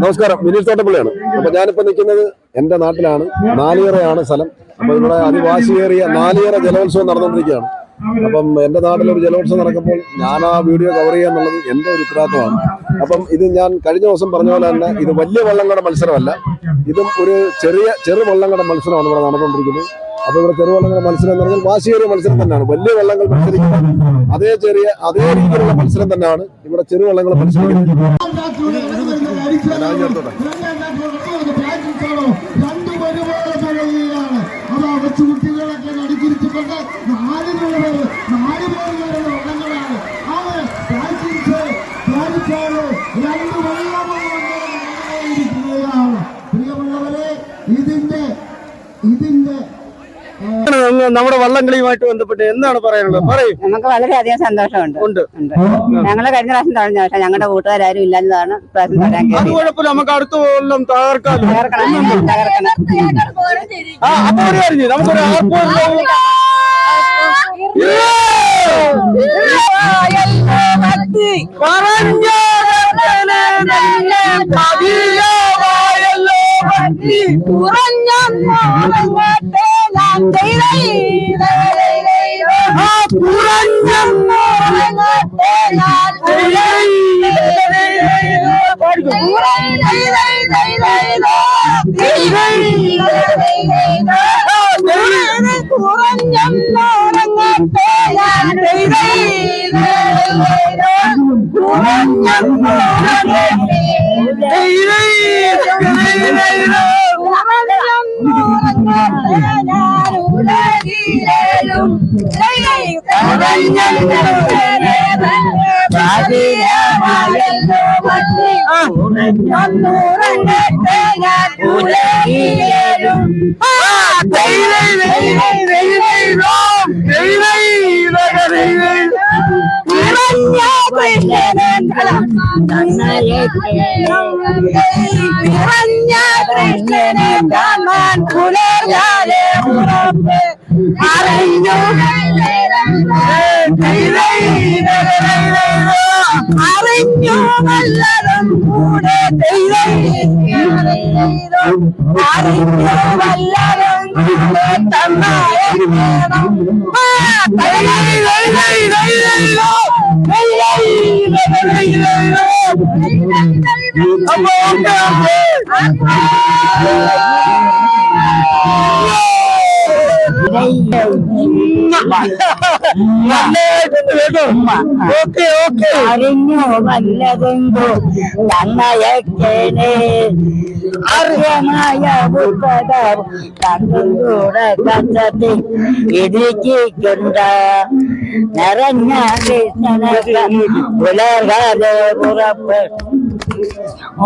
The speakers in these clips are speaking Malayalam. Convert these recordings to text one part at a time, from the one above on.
നമസ്കാരം. വിനീഷ് തോട്ടപ്പള്ളിയാണ്. അപ്പൊ ഞാനിപ്പോ നിൽക്കുന്നത് എന്റെ നാട്ടിലാണ്. നാലിയറയാണ് സ്ഥലം. അപ്പൊ ഇവിടെ അതിവാശിയേറിയ നാലിയറ ജലോത്സവം നടന്നുകൊണ്ടിരിക്കുകയാണ്. അപ്പം എന്റെ നാട്ടിൽ ഒരു ജലോത്സവം നടക്കുമ്പോൾ ഞാൻ ആ വീഡിയോ കവർ ചെയ്യുക എന്നുള്ളത് എന്റെ ഒരു ഉത്തരവാദിത്തമാണ് അപ്പം ഇത് ഞാൻ കഴിഞ്ഞ ദിവസം പറഞ്ഞ പോലെ തന്നെ ഇത് വലിയ വള്ളങ്ങളുടെ മത്സരമല്ല. ഇതും ഒരു ചെറിയ ചെറു വള്ളങ്ങളുടെ മത്സരമാണ് ഇവിടെ നടന്നുകൊണ്ടിരിക്കുന്നത്. അപ്പൊ ഇവിടെ ചെറുവള്ളങ്ങളുടെ മത്സരം എന്ന് പറഞ്ഞാൽ വാശിയേറിയ മത്സരം തന്നെയാണ്. വലിയ വള്ളങ്ങൾ മത്സരിക്കുന്ന അതേ ചെറിയ അതേ രീതിയിലുള്ള മത്സരം തന്നെയാണ് ഇവിടെ ചെറുവള്ളങ്ങൾ മത്സരിക്കുന്നത്. കൊച്ചുകുട്ടികളൊക്കെ നടിച്ചിരിച്ചുകൊണ്ട് പേര് നാല് പേരുടെ നമ്മുടെ വള്ളംകളിയുമായിട്ട് ബന്ധപ്പെട്ട് എന്താണ് പറയാനുള്ളത്? പറയൂ. നമുക്ക് വളരെയധികം സന്തോഷമുണ്ട്. ഉണ്ട്. ഉണ്ട്. ഞങ്ങൾ കഴിഞ്ഞ പ്രാവശ്യം തുടങ്ങിയ പക്ഷേ ഞങ്ങളുടെ കൂട്ടുകാരും ഇല്ലാത്തതാണ് പ്രാവശ്യം തടയാൻ അത് കുഴപ്പമില്ല. നമുക്ക് അടുത്ത കൊല്ലം തകർക്കാലോ? തകർക്കണം. തകർക്കണം. ആ അപ്പൊ ഒരു കാര്യം. നമുക്കൊരു ആർപ്പോ கண்ணனை கண்ணன் குலர்காலே അറിഞ്ഞു വല്ലതും കൂടെ തന്നാലും വേണം ആ, ലൈ, ലൈ, ഓക്കെ, ഓക്കെ. ഓക്കെ ഓക്കെ അറിഞ്ഞു വല്ലതെങ്കോ തന്നയക്കേനെ അർഹമായ ഉത്തരം തങ്കം കൂടെ കച്ചത്തിൽ ഇടുക്കിക്കൊണ്ട നിറഞ്ഞ കൃഷ്ണനൊക്കെ പുലർകാതെ പുറപ്പെട്ടു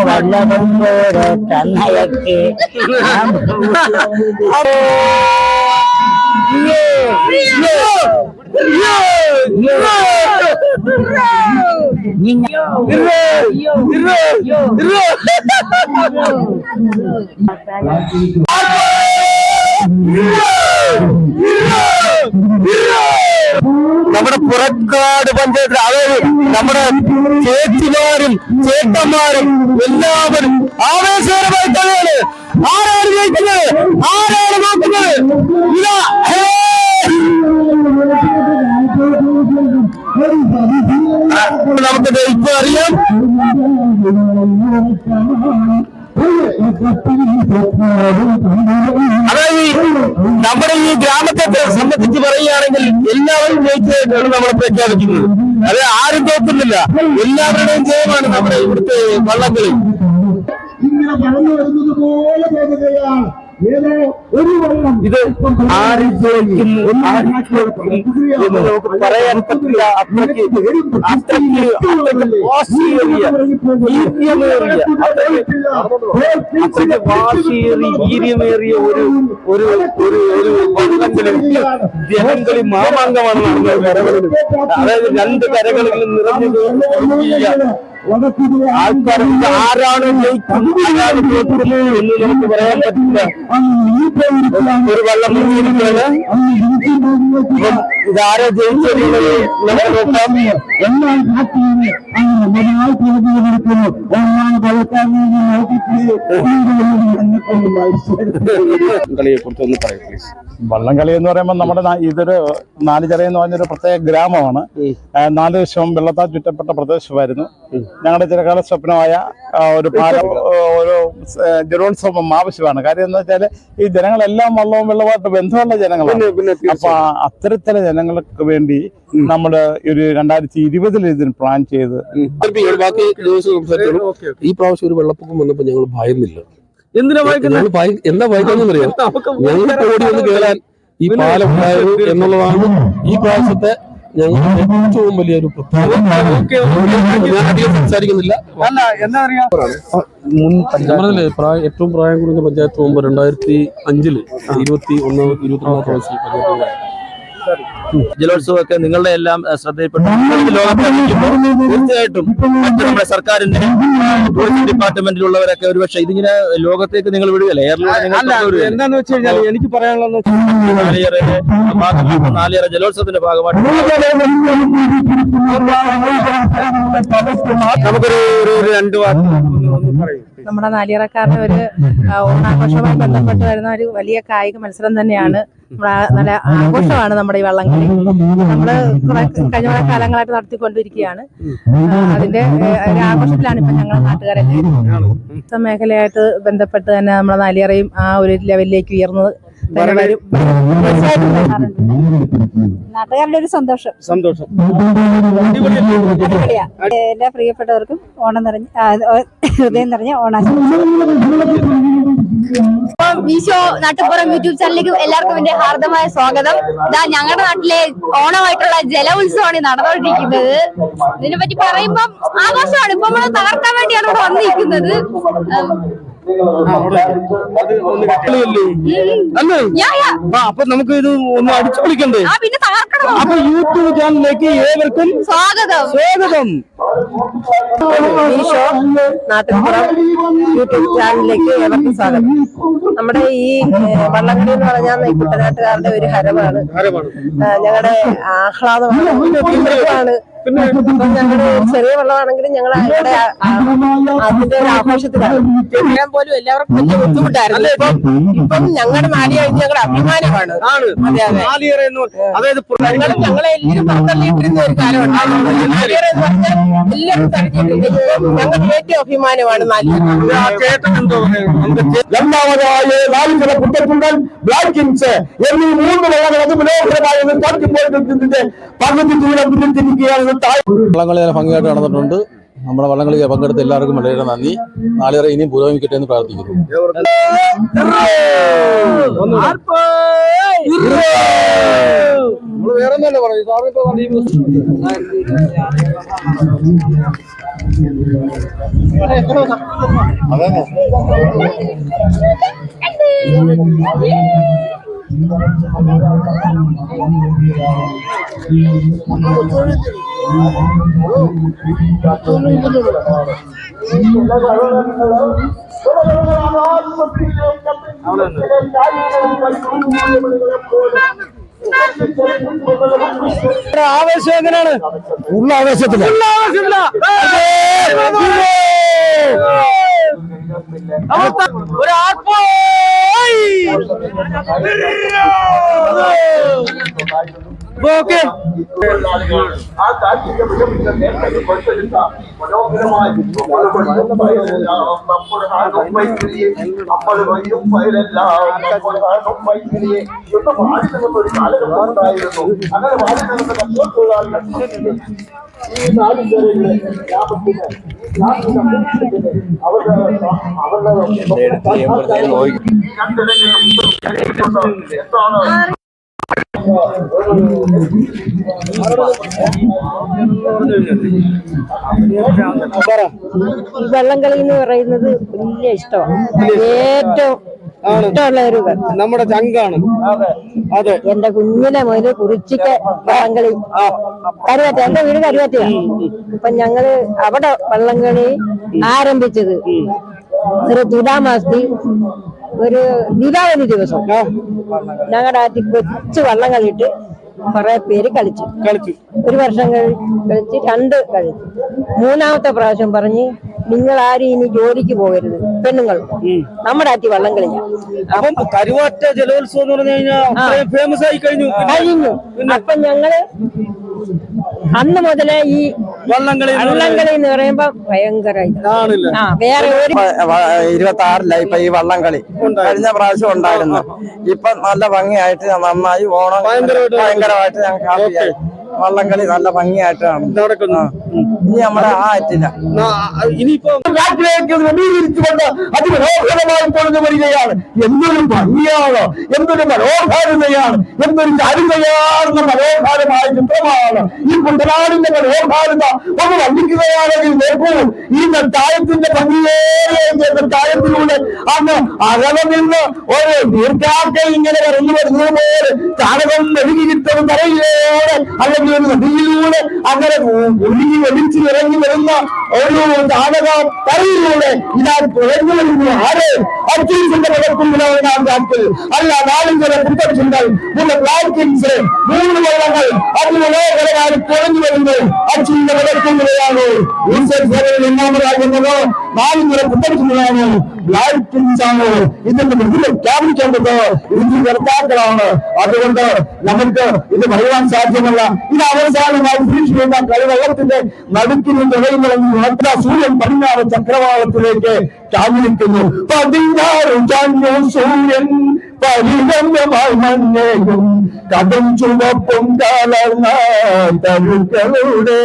വല്ലതും കൂടെ തന്നയക്കെ Yeah! നമ്മുടെ പുറക്കാട് പഞ്ചായത്തിൽ അതായത് നമ്മുടെ ചേച്ചിമാരും ചേട്ടന്മാരും എല്ലാവരും ആവേശകരമായി തന്നെയാണ്. ആരാണ് ജയിക്കുന്നത്? ആരാണ് നോക്കുന്നത്? ഇതാ! നമുക്ക് ഇപ്പൊ അറിയാം. നമ്മുടെ ഈ ഗ്രാമത്തെ സംബന്ധിച്ച് പറയുകയാണെങ്കിൽ എല്ലാവരും ജയിച്ചതായിട്ടാണ് നമ്മൾ പ്രഖ്യാപിക്കുന്നത്. അത് ആരും തോക്കുന്നില്ല എല്ലാവരുടെയും ജയമാണ് നമ്മുടെ ഇവിടുത്തെ വള്ളംകളി. ഇങ്ങനെ പറഞ്ഞു വരുന്നത് പോലെ തോന്നുകയാണ്. ഇത് ആര് ജയിക്കും ആര് തോൽക്കും എന്ന് നമുക്ക് പറയാൻ പറ്റില്ല. അത്രയ്ക്ക് അത്രയ്ക്ക് വാശിയേറിയ അത്രയ്ക്ക് വാശിയേറി ഈര്യമേറിയ ഒരു ഒരു ഒരു ഒരു വള്ളംകളി ജനങ്ങളി മാമാങ്കമാണ് നടന്നത് കരകളിൽ അതായത് രണ്ട് കരകളിലും നിറഞ്ഞു ആൾക്കാർ ആരാണ് തോൽക്കുന്നത് പറയാൻ പറ്റില്ല. ഒരു വെള്ളം മുങ്ങിയിരിക്കുകയാണ് ഇതാരാ നമുക്ക് നോക്കാം പാർട്ടിയെ അങ്ങനെ പറയൂ പ്ലീസ് വള്ളംകളി എന്ന് പറയുമ്പോൾ നമ്മുടെ ഇതൊരു നാലുചിറ എന്ന് പറഞ്ഞൊരു പ്രത്യേക ഗ്രാമമാണ്. നാല് വശവും വെള്ളത്താൽ ചുറ്റപ്പെട്ട പ്രദേശമായിരുന്നു. ഞങ്ങളുടെ ചിരകാല സ്വപ്നമായ ഒരു പാലം ഒരു ജലോത്സവം ആവശ്യമാണ്. കാര്യം എന്താ വെച്ചാൽ ഈ ജനങ്ങളെല്ലാം വള്ളവും വെള്ളവുമായിട്ട് ബന്ധമുള്ള ജനങ്ങളാണ്. അപ്പൊ അത്തരത്തിലെ ജനങ്ങൾക്ക് വേണ്ടി നമ്മൾ ഒരു രണ്ടായിരത്തി ഇരുപതിൽ ഇതിന് പ്ലാൻ ചെയ്ത് ബാക്കി ഈ പ്രാവശ്യം ഒരു വെള്ളപ്പൊക്കം വന്നപ്പോ ഞങ്ങൾ ഭയന്നില്ല. എന്തിനാ എന്താ ഭയക്കുന്നറിയാം ഞങ്ങൾക്ക് ഓടി ഒന്ന് കേറാൻ ഈ പാലം എന്നുള്ളതാണ് ഈ പ്രാവശ്യത്തെ ഞങ്ങളുടെ ഏറ്റവും വലിയൊരു പ്രത്യേകത. ഞാൻ അധികം സംസാരിക്കുന്നില്ല. അല്ല എന്താ പറയാ? നമ്മളല്ലേ പ്രായം ഏറ്റവും പ്രായം കുറഞ്ഞ പഞ്ചായത്ത് മുമ്പ് രണ്ടായിരത്തി അഞ്ചിൽ ഇരുപത്തി ഒന്ന് ഇരുപത്തിരണ്ടാമത്തെ വയസ്സിൽ പഞ്ചായത്ത് ജലോത്സവമൊക്കെ നിങ്ങളുടെ എല്ലാം ശ്രദ്ധയിൽപ്പെട്ടു തീർച്ചയായിട്ടും നമ്മുടെ സർക്കാരിന്റെ ടൂറിസം ഡിപ്പാർട്ട്മെന്റിലുള്ളവരൊക്കെ ഒരുപക്ഷെ ഇതിങ്ങനെ ലോകത്തേക്ക് നിങ്ങൾ വിടുകയല്ലേ എയർലൈൻ എന്താന്ന് വെച്ച് കഴിഞ്ഞാൽ എനിക്ക് പറയാനുള്ളത് നാളികേര ജലോത്സവത്തിന്റെ ഭാഗമായിട്ട് നമുക്കൊരു രണ്ട് വാക്ക് പറയൂ നമ്മുടെ നാലിയറക്കാരുടെ ഒരു ഓണാഘോഷവുമായി ബന്ധപ്പെട്ട് വരുന്ന ഒരു വലിയ കായിക മത്സരം തന്നെയാണ്. നല്ല ആഘോഷമാണ് നമ്മുടെ ഈ വള്ളംകളി. നമ്മൾ കുറെ കഴിഞ്ഞ കുറെ കാലങ്ങളായിട്ട് നടത്തിക്കൊണ്ടിരിക്കുകയാണ്. അതിന്റെ ഒരു ആഘോഷത്തിലാണ് ഇപ്പൊ ഞങ്ങൾ നാട്ടുകാരെല്ലാം മേഖലയായിട്ട് ബന്ധപ്പെട്ട് തന്നെ നമ്മുടെ നാലിയറയും ആ ഒരു ലെവലിലേക്ക് ഉയർന്നത്. വരും നാട്ടുകാരുടെ ഒരു സന്തോഷം. സന്തോഷം. അടിപൊളിയാ. എല്ലാ പ്രിയപ്പെട്ടവർക്കും ഓണം നിറഞ്ഞ ഹൃദയം നിറഞ്ഞ ഓണാശംസകൾ മീശോ നാട്ടുപുറം യൂട്യൂബ് ചാനലിലേക്ക് എല്ലാവർക്കും എന്റെ ഹാർദമായ സ്വാഗതം. ഇതാ ഞങ്ങളുടെ നാട്ടിലെ ഓണമായിട്ടുള്ള ജല ഉത്സവമാണ് നടന്നുകൊണ്ടിരിക്കുന്നത്. ഇതിനെ പറ്റി പറയുമ്പം ആഘോഷമാണ്. ഇപ്പൊ നമ്മൾ തകർക്കാൻ വേണ്ടിയാണ് ഇവിടെ വന്നിരിക്കുന്നത്. അല്ലേ. ആ അപ്പൊ നമുക്ക് ഇത് ഒന്ന് അടിച്ചു പൊളിക്കണ്ടേ? ആ പിന്നെ തകർക്കണം അപ്പൊ യൂട്യൂബ് ചാനലിലേക്ക് ഏവർക്കും സ്വാഗതം. സ്വാഗതം. നാട്ടിൻപുറം യൂട്യൂബ് ചാനലിലേക്ക് ഏവർക്കും സ്വാഗതം. നമ്മുടെ ഈ വള്ളംകളി എന്ന് പറഞ്ഞാൽ ഈ കുട്ടനാട്ടുകാരുടെ ഒരു ഹരമാണ് ഞങ്ങളുടെ ആഹ്ലാദമാണ്. അപ്പം ഞങ്ങളുടെ ചെറിയ വെള്ളമാണെങ്കിലും ഞങ്ങൾ ആ- അതിന്റെ ഒരു ആഘോഷത്തിലാണ്. ചെയ്യാൻ പോലും എല്ലാവർക്കും വലിയ ബുദ്ധിമുട്ടായിരുന്നു. ഇപ്പം ഇപ്പം ഞങ്ങളുടെ നാടി കഴിഞ്ഞ് ഞങ്ങളുടെ അഭിമാനമാണ്. ആണ്. അതായത് ഞങ്ങൾ ഞങ്ങളെ എല്ലാവരും പുറത്തള്ളിയിട്ടിരുന്ന ഒരു പറഞ്ഞാൽ എല്ലാവരും തടഞ്ഞിട്ടുണ്ട് ഞങ്ങൾക്ക് ഏറ്റവും അഭിമാനമാണ് രണ്ടാമതായി നാലുചിറ കുട്ടപ്പുണ്ടൻ ബ്ലാക്കിൻസ് എന്നീ മൂന്ന് വെള്ളങ്ങൾ അത് മനോഹരമായി പകുതി ദൂരം പിന്നിട്ടിരിക്കുകയാണ്. വള്ളംകളി നല്ല ഭംഗിയായിട്ട് നടന്നിട്ടുണ്ട്. നമ്മുടെ വള്ളംകളി പങ്കെടുത്ത എല്ലാവർക്കും വളരെ നന്ദി. നാളെ വരെ ഇനിയും പുരോഗമിക്കട്ടെ എന്ന് പ്രാർത്ഥിക്കുന്നു. നമ്മൾ വേറെ ഒന്നല്ലേ പറയും ആവേശം എങ്ങനെയാണ് ഉള്ള ആവേശത്തില്ല ഉള്ള ആവേശമില്ല അവസ്ഥ ഒരു ആർപ്പോയ് ഓക്കെ. ഈ ഈ നാടിന്റെ മുഖ്യത്തിന് അവരുടെ അവരുടെ എന്താണ് ഈ വള്ളംകളി എന്ന് പറയുന്നത് വലിയ ഇഷ്ടമാണ്. ഏറ്റവും ഇഷ്ടമുള്ള ഒരു നമ്മുടെ ചങ്കാണ്. അതെ. എന്റെ കുഞ്ഞിനെ മുതൽ കുറിച്ചിട്ട് വള്ളംകളി കരുവാറ്റ എന്റെ വീട് കരുവാറ്റയാണ് അപ്പൊ ഞങ്ങൾ അവിടെ വള്ളംകളി ആരംഭിച്ചത് ഒരു തുലാമാസത്തി ഒരു ദീപാവലി ദിവസം ഞങ്ങളുടെ ആറ്റി കൊച്ചു വള്ളം കളിയിട്ട് കുറെ പേര് കളിച്ചു. കളിച്ചു. ഒരു വർഷം കഴി- കളിച്ച് രണ്ട് കളിച്ചു. മൂന്നാമത്തെ പ്രാവശ്യം പറഞ്ഞ് നിങ്ങൾ ആരും ഇനി ജോലിക്ക് പോകരുത്. പെണ്ണുങ്ങൾ നമ്മുടെ ആറ്റി വള്ളം കളിക്കാം അപ്പം കരുവാറ്റ ജലോത്സവം എന്ന് പറഞ്ഞു കഴിഞ്ഞാൽ അത്രയും ഫേമസ് ആയി കഴിഞ്ഞു. കഴിഞ്ഞു. അപ്പൊ ഞങ്ങൾ അന്ന് മുതലേ ഈ വള്ളംകളി എന്ന് വള്ളംകളി എന്ന് പറയുമ്പോ ഭയങ്കര ആ വേറെ ഒരു ഇരുപത്തി ആറില്ല ഇപ്പൊ ഈ വള്ളംകളി കഴിഞ്ഞ പ്രാവശ്യം ഉണ്ടായിരുന്നു. ഇപ്പൊ നല്ല ഭംഗിയായിട്ട് നന്നായി ഓണം దగ్గర పడితే హ్యాపీ വള്ളംകളി നല്ല ഭംഗിയായിട്ടാണ്. നടക്കുന്നു? ഇനി നമ്മളെ ആ ആറ്റില്ല ഇനിയിപ്പോ നവീകരിച്ചുകൊണ്ട് അതിമനോഹരമായി പൊളിഞ്ഞു വരികയാണ്. എന്തൊരു ഭംഗിയാണ് എന്തൊരു മനോഹാരിതയാണ് എന്തൊരു ചാരുതയാർന്ന മനോഹാരമായ ചിത്രമാണ്. ഈ കുട്ടനാടിന്റെ മനോഹാരിത ഒന്ന് വന്നിക്കുകയാണെങ്കിൽ നോക്കൂ. ഈ നെട്ടായത്തിന്റെ ഭംഗിയേറിയ നെട്ടായത്തിലൂടെ അന്ന് അകല നിന്ന് ഒരു ദീർഘാക്കൾ ഇങ്ങനെ പറഞ്ഞു വരുന്നത് പോലെ ചാണകം മെഴുകിയിട്ടത് തറയിലൂടെ അല്ലെങ്കിൽ ഒരു നദിയിലൂടെ അങ്ങനെ ഒഴുകി ഒലിച്ച് ഇറങ്ങി വരുന്ന ഒരു ചാണക തറയിലൂടെ ഇതാ തുഴഞ്ഞു വരുന്നു ആര്? അച്ഛന്റെ പകർത്തുമ്പോഴാണ് നാം കാട്ടിൽ അല്ല നാലിഞ്ചര കുട്ടച്ചുണ്ടായി മൂന്ന് പ്ലാറ്റിക്സ് മൂന്ന് വെള്ളങ്ങൾ. അതിമനോഹരമായി തുഴഞ്ഞു വരുന്നു അച്ഛന്റെ പകർത്തുമ്പോഴാണ് ഒന്നാമതാകുന്നത് നാലിഞ്ചര കുട്ടച്ചുണ്ടാണ് പ്ലാറ്റിക്സ് ആണ് ഇതിന്റെ മുമ്പിൽ വ്യാപിക്കേണ്ടത് ഇന്ത്യ കർത്താക്കളാണ് അതുകൊണ്ട് നമുക്ക് ഇത് പറയുവാൻ സാധ്യമല്ല. ഇത് അവസാനമായി ഭീഷണിയുള്ള കളിവെള്ളത്തിന്റെ നടുക്കിന് തുടങ്ങുന്ന സൂര്യൻ പടിഞ്ഞാറ് ചക്രവാളത്തിലേക്ക് ചാഞ്ഞിരിക്കുന്നു. പതിനാറ് സൂര്യൻ പരിഗണ്യമായി മഞ്ഞയും കടും ചുവപ്പും കലർന്ന തഴുക്കളുടെ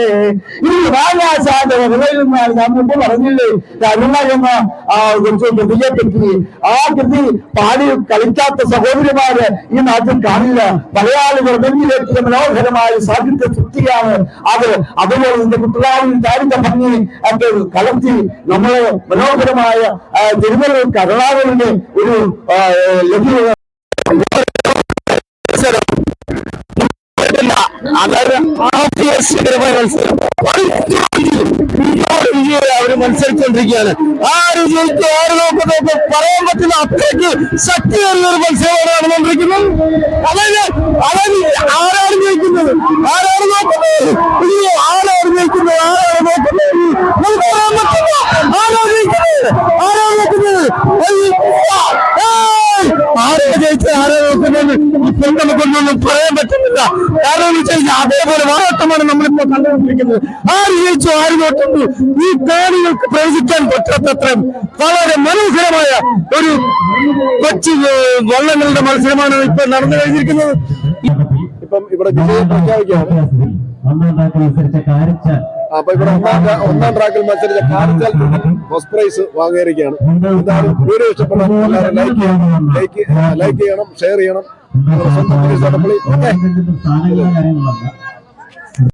ഈ വാരാസാധനങ്ങളിൽ ഞാൻ മുമ്പ് പറഞ്ഞില്ലേ കരുണ എന്ന ആ ഒരു കൃതിയെ പറ്റി ആ കൃതി പാടി കളിക്കാത്ത സഹോദരിമാര് ഈ നാട്ടിൽ കാണില്ല മലയാളികൾ മുന്നിലെത്തിയ മനോഹരമായ സാഹിത്യ സൃഷ്ടിയാണ് അത് അതുപോലെ നിന്റെ കുട്ടനാടിൽ ചാരിന്റെ ഭംഗി ഒക്കെ കലർത്തി നമ്മളെ മനോഹരമായ ആ, തിരുവല്ലൂർ കരുണാകരന്റെ ഒരു ആ, അതൊരു ആവേശകരമായ മത്സരം. അവർ ആര് നോക്കുന്നതൊക്കെ പറയാൻ പറ്റുന്ന അത്രയ്ക്ക് ശക്തിയേറിയ ഒരു മത്സരമാണ് നടന്നുകൊണ്ടിരിക്കുന്നത്. അതായത് ആരാണ് ജയിക്കുന്നത് ആരാണ് നോക്കുന്നത് അയ്യോ, ആരാണ് ജയിക്കുന്നത് ആരാണ് നോക്കുന്നത് നമുക്ക് പറയാൻ പറ്റില്ല ആരാണ് ജയിക്കുന്നത് ആരാണ് നോക്കുന്നത് അയ്യോ, ഏയ്! ആരാ ജയിച്ചത് ആരാ നോക്കുന്നത് ഇപ്പോൾ നമുക്കൊന്നും പറയാൻ പറ്റുന്നില്ല. കാരണം എന്ന് വെച്ചാൽ അതേപോലെ വാട്ടമാണ് നമ്മളിപ്പോ കണ്ടുകൊണ്ടിരിക്കുന്നത്. ആര് ജയിച്ചു ആര് നോക്കുന്നു? ഈ കാണികൾക്ക് പ്രവചിക്കാൻ പറ്റാത്തത്ര വളരെ മനോഹരമായ ഒരു കൊച്ചു വള്ളങ്ങളുടെ മത്സരമാണ് ഇപ്പൊ നടന്നു കഴിഞ്ഞിരിക്കുന്നത്. ഇപ്പം ഇവിടെ വിജയം പ്രഖ്യാപിക്കുകയാണ്. അപ്പൊ ഇവിടെ ഒന്നാം ഒന്നാം ട്രാക്കിൽ മത്സരിച്ച കാർച്ചാൽ ഫസ്റ്റ് പ്രൈസ് വാങ്ങിയിരിക്കുകയാണ്. എന്തായാലും വീഡിയോ ഇഷ്ടപ്പെടാൻ എല്ലാവരും ലൈക്ക് ചെയ്യണം. ലൈക്ക് ലൈക്ക് ചെയ്യണം ഷെയർ ചെയ്യണം. സ്വന്തം ഓക്കെ.